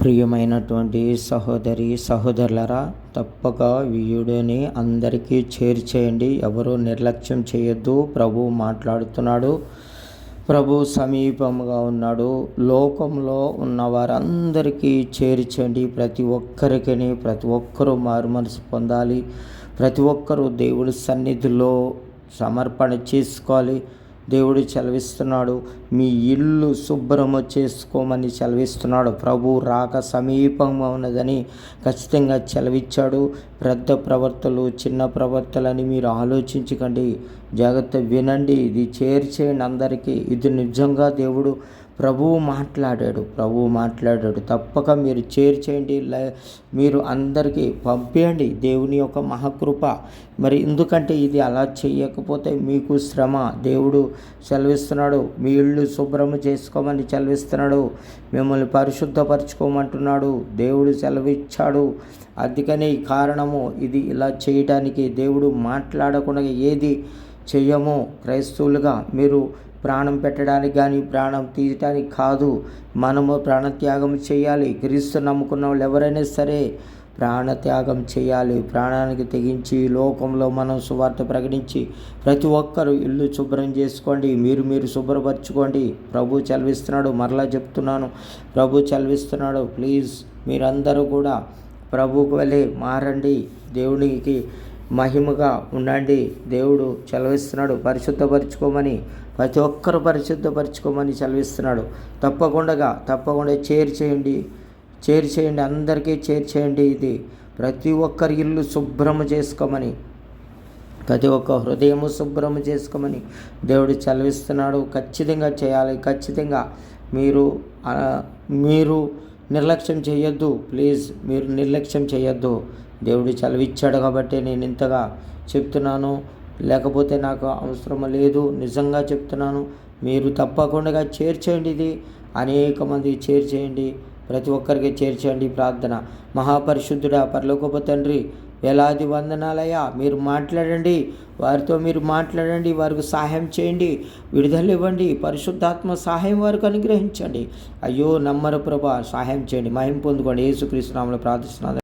ప్రియమైనటువంటి సహోదరి సహోదరులరా తప్పక వీయుడిని అందరికీ చేర్చేయండి ఎవరు నిర్లక్ష్యం చేయొద్దు. ప్రభు మాట్లాడుతున్నాడు. ప్రభు సమీపంగా ఉన్నాడు. లోకంలో ఉన్న వారందరికీ చేర్చండి ప్రతి ఒక్కరికి ప్రతి ఒక్కరూ మారు మనసు పొందాలి. ప్రతి ఒక్కరూ దేవుడి సన్నిధిలో సమర్పణ చేసుకోవాలి. దేవుడు చలవిస్తున్నాడు. మీ ఇల్లు శుభ్రము చేసుకోమని చలవిస్తున్నాడు. ప్రభు రాక సమీపంగా ఉన్నదని ఖచ్చితంగా చలవిచ్చాడు. పెద్ద ప్రవర్తలు చిన్న ప్రవర్తలని మీరు ఆలోచించకండి. జాగ్రత్త వినండి. ఇది చేర్చేయండి అందరికీ. ఇది నిజంగా దేవుడు ప్రభువు మాట్లాడాడు. ప్రభువు మాట్లాడాడు. తప్పక మీరు చేర్చేయండి మీరు అందరికీ పంపేయండి దేవుని యొక్క మహాకృప. మరి ఎందుకంటే ఇది అలా చేయకపోతే మీకు శ్రమ. దేవుడు సెలవిస్తున్నాడు. మీ ఇళ్ళు శుభ్రము చేసుకోమని సెలవిస్తున్నాడు. మిమ్మల్ని పరిశుద్ధపరచుకోమంటున్నాడు. దేవుడు సెలవిచ్చాడు. అందుకని కారణము ఇది ఇలా చేయటానికి దేవుడు మాట్లాడకుండా ఏది చెయ్యము క్రైస్తవులుగా మీరు ప్రాణం పెట్టడానికి కానీ ప్రాణం తీయటానికి కాదు. మనము ప్రాణత్యాగం చేయాలి. క్రీస్తు నమ్ముకున్న వాళ్ళు ఎవరైనా సరే ప్రాణత్యాగం చేయాలి. ప్రాణానికి తెగించి లోకంలో మనం సువార్త ప్రకటించి ప్రతి ఒక్కరు ఇల్లు శుభ్రం చేసుకోండి. మీరు మీరు శుభ్రపరచుకోండి. ప్రభు చదివిస్తున్నాడు. మరలా చెప్తున్నాను. ప్రభు చదివిస్తున్నాడు. ప్లీజ్ మీరందరూ కూడా ప్రభుకు వెళ్ళి మారండి. దేవునికి మహిమగా ఉండండి. దేవుడు చలవిస్తున్నాడు పరిశుద్ధపరచుకోమని ప్రతి ఒక్కరు పరిశుద్ధపరచుకోమని చదివిస్తున్నాడు తప్పకుండా తప్పకుండా చేర్చేయండి చేర్చేయండి అందరికీ చేర్చేయండి ఇది. ప్రతి ఒక్కరి ఇల్లు శుభ్రము చేసుకోమని ప్రతి ఒక్క హృదయము శుభ్రము చేసుకోమని దేవుడు చలవిస్తున్నాడు ఖచ్చితంగా చేయాలి. ఖచ్చితంగా మీరు మీరు నిర్లక్ష్యం చేయొద్దు. ప్లీజ్ మీరు నిర్లక్ష్యం చేయొద్దు. దేవుడు చలవిచ్చాడు కాబట్టి నేను ఇంతగా చెప్తున్నాను. లేకపోతే నాకు అవసరం లేదు. నిజంగా చెప్తున్నాను. మీరు తప్పకుండా చేర్చేయండి ఇది. అనేక మంది చేర్చేయండి. ప్రతి ఒక్కరికి చేర్చేయండి ప్రార్థన. మహాపరిశుద్ధుడా పరలోకప తండ్రి వేలాది వందనాలయ్యా. మీరు మాట్లాడండి. వారితో మీరు మాట్లాడండి. వారికి సహాయం చేయండి. విడుదల ఇవ్వండి. పరిశుద్ధాత్మ సహాయం వారికి అనుగ్రహించండి. అయ్యో నమ్మరు ప్రభా. సహాయం చేయండి. మహిం పొందుకోండి. యేసుక్రీస్తునామలో ప్రార్థిస్తున్నాను